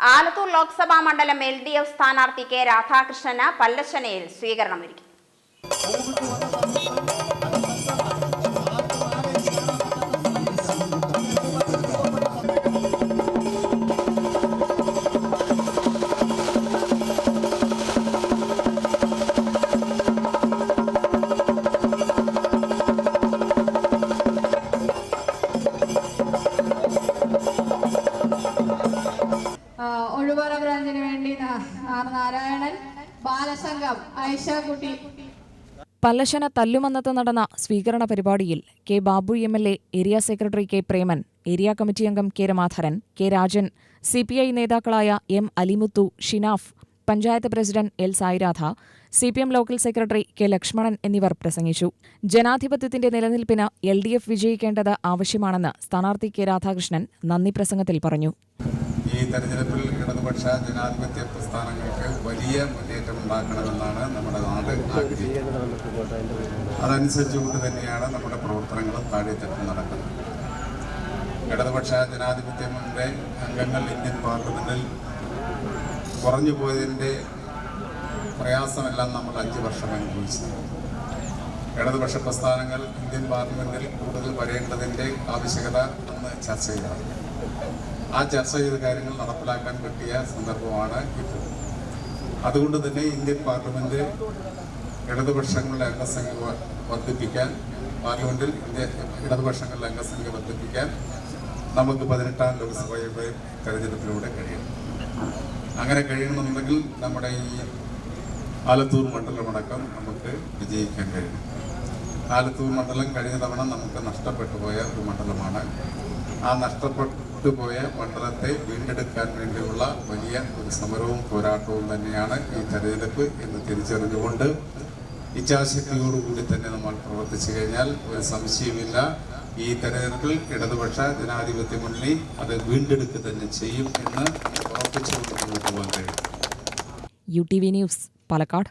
ആലത്തൂർ ലോക്സഭാ മണ്ഡലം L D F സ്ഥാനാർത്ഥി K രാധാകൃഷ്ണന് പല്ലശ്ശനയിൽ സ്വീകരണമൊരുക്കി. ആ, ഒഴുവറ ബ്രാഞ്ചിന് വേണ്ടി ആർ നാരായണൻ. ബാലസംഘം ഐഷാക്കുട്ടി പല്ലശന തല്ലുമന്നത്ത് നടന്ന സ്വീകരണ പരിപാടിയിൽ K Babu M L A area secretary K Preman area committee അംഗം K Ramadharan K Rajan C P I നേതാക്കളായ M Alimuthu Shinaf panchayat president L Sairadha C P M local secretary K Lakshmanan എന്നിവർ പ്രസംഗിച്ചു. ജനാധിപത്യത്തിന്റെ നിലനിൽപ്പിന് L D F വിജയിക്കേണ്ടത് ആവശ്യമാണെന്ന് സ്ഥാനാർത്ഥി K Radhakrishnan നന്ദി പ്രസംഗത്തിൽ പറഞ്ഞു. ഈ തെരഞ്ഞെടുപ്പിൽ ഇടതുപക്ഷ ജനാധിപത്യ പ്രസ്ഥാനങ്ങൾക്ക് വലിയ മുന്നേറ്റം ഉണ്ടാക്കണമെന്നാണ് നമ്മുടെ നാട് ആഗ്രഹിക്കുന്നത്. അതനുസരിച്ചുകൊണ്ട് തന്നെയാണ് നമ്മുടെ പ്രവർത്തനങ്ങൾ താഴെത്തട്ടിൽ നടക്കുന്നത്. ഇടതുപക്ഷ ജനാധിപത്യ അംഗങ്ങൾ ഇന്ത്യൻ പാർലമെന്റിൽ കുറഞ്ഞു പോയതിന്റെ പ്രയാസമെല്ലാം നമ്മൾ അഞ്ച് വർഷം അനുഭവിച്ചു. ഇടതുപക്ഷ പ്രസ്ഥാനങ്ങൾ ഇന്ത്യൻ പാർലമെന്റിൽ കൂടുതൽ വരേണ്ടതിന്റെ ആവശ്യകത അന്ന് ചർച്ച ചെയ്തത് ആ ചർച്ച ചെയ്ത കാര്യങ്ങൾ നടപ്പിലാക്കാൻ പറ്റിയ സന്ദർഭമാണ് ഇപ്പോൾ അതുകൊണ്ട് തന്നെ ഇന്ത്യൻ പാർലമെന്റ് ഇടതുപക്ഷങ്ങളുടെ അംഗസംഖ്യ വർദ്ധിപ്പിക്കാൻ പാർലമെന്റിൽ ഇന്ത്യ ഇടതുപക്ഷങ്ങളുടെ അംഗസംഖ്യ വർദ്ധിപ്പിക്കാൻ നമുക്ക് പതിനെട്ടാം ലോക്സഭയുടെ തെരഞ്ഞെടുപ്പിലൂടെ കഴിയണം. അങ്ങനെ കഴിയണമെന്നുണ്ടെങ്കിൽ നമ്മുടെ ഈ ആലത്തൂർ മണ്ഡലമടക്കം നമുക്ക് വിജയിക്കാൻ കഴിയും. ആലത്തൂർ മണ്ഡലം കഴിഞ്ഞ തവണ നമുക്ക് നഷ്ടപ്പെട്ടു പോയ ഒരു മണ്ഡലമാണ്. ആ നഷ്ടപ്പെട്ടു പോയ മണ്ഡലത്തെ വീണ്ടെടുക്കാൻ വേണ്ടിയുള്ള വലിയ ഒരു സമരവും പോരാട്ടവും തന്നെയാണ് ഈ തെരഞ്ഞെടുപ്പ് എന്ന് തിരിച്ചറിഞ്ഞുകൊണ്ട് ഇച്ഛാശക്തിയോടുകൂടി തന്നെ നമ്മൾ പ്രവർത്തിച്ചു കഴിഞ്ഞാൽ ഒരു സംശയമില്ല ഈ തെരഞ്ഞെടുപ്പിൽ ഇടതുപക്ഷ ജനാധിപത്യ മുന്നണി അത് വീണ്ടെടുക്കുക തന്നെ ചെയ്യും എന്ന് ഉറപ്പിച്ചുകൊണ്ട് പോകാൻ കഴിയും. U T V news Palakkad.